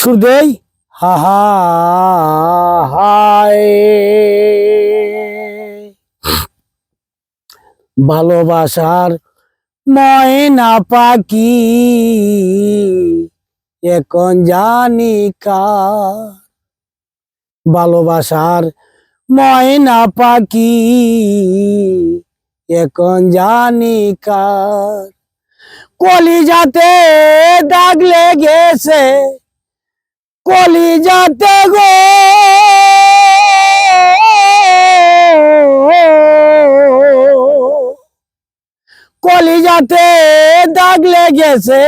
সুর দেই? হায়। ভালোবাসার ময়না পাখি এখন জানি ভালোবাসার ময়না পাখি এখন জানি কলিজাতে দাগ লেগেছে কলিজাতে গো কলিজাতে দাগ লেগেছে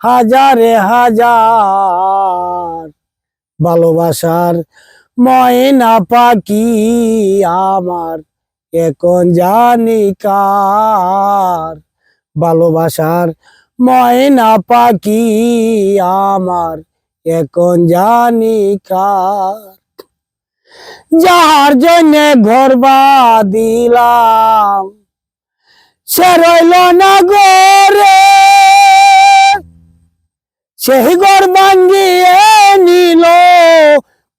হাজারে হাজার। ভালোবাসার ময়না পাখি আমার এখন জানি কার? ভালোবাসার ময়না পাখি আমার এখন জানি কার। যার জন্য ঘর দিলাম সে রইল না গোরে সেই ঘর ভাঙ্গিয়ে নিল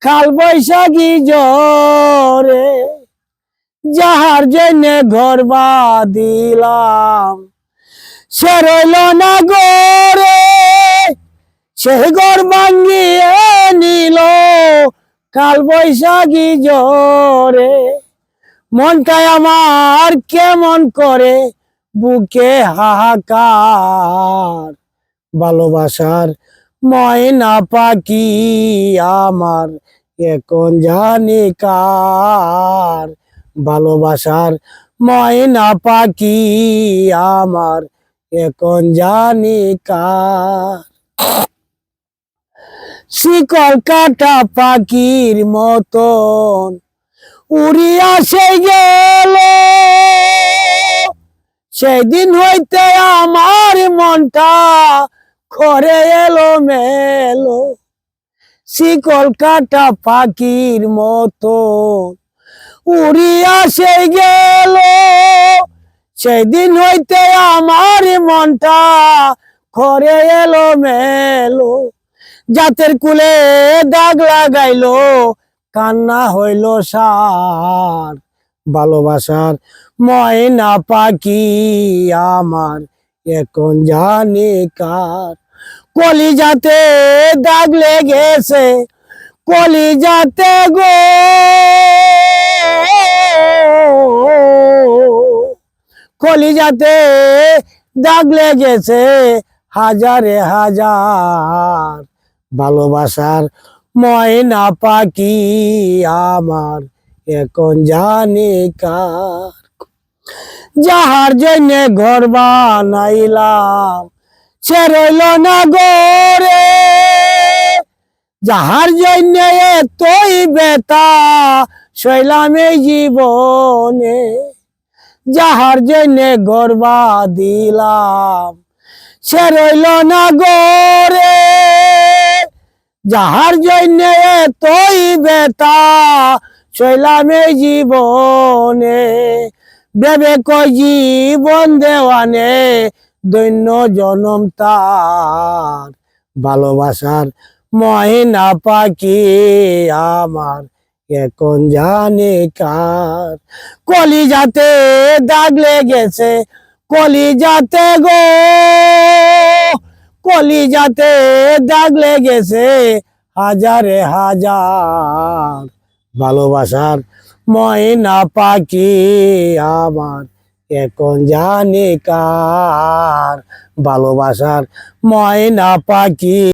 কাল বৈশাখী জরে যাহার জন্য ঘর দিলাম সে রইল না গোরে সেই ঘর ভাঙ্গিয়ে নিল, কাল বৈশাখী জরে মনটাই আমার কেমন করে, বুকে হাহাকার। ভালোবাসার ময়না পাখি আমার এখন জানি কার? ভালোবাসার ময়না পাখি আমার এখন জানি কার? শিকল কাটা পাখির মতন। উড়িয়া সে গেল। সেদিন হইতে আমার মনটা খরে এলো মেলো শিকল কাটা পাখির মতন। উড়িয়া সে গেল। সেদিন হইতে আমার মনটা খরে এলো মেলো জাতের কুলে দাগ লাগাইলো, কান্না হইল সার। ভালোবাসার ময়না পাখি আমার, এখন জানি কার। কলিজাতে দাগ লেগেছে, কলিজাতে গো। কলিজাতে দাগ লেগেছে হাজারে হাজার। ভালোবাসার ময়না পাখি আমার, এখন জানি কার। যাহার জন্য ঘর বানাইলাম, সে না গোরে যাহার জন্য এতই বেতা শৈলাম এই জীবনে। যাহার জন্য গর্বা দিলাম সে রইল না গোরে যাহার জন্য এতই বেতা এই জীবনে। বেবে কই জীবন দেওয়ানে দৈন্য জনম তার। ভালোবাসার মহিনা পাখি আমার এখন জানে কার। কলিজাতে দাগ লেগেছে, কলিজাতে গো। কলিজাতে দাগ লেগেছে হাজারে হাজার ভালোবাসার ময়না পাখি আমার। এখন জানি কার ভালোবাসার ময়না পাখি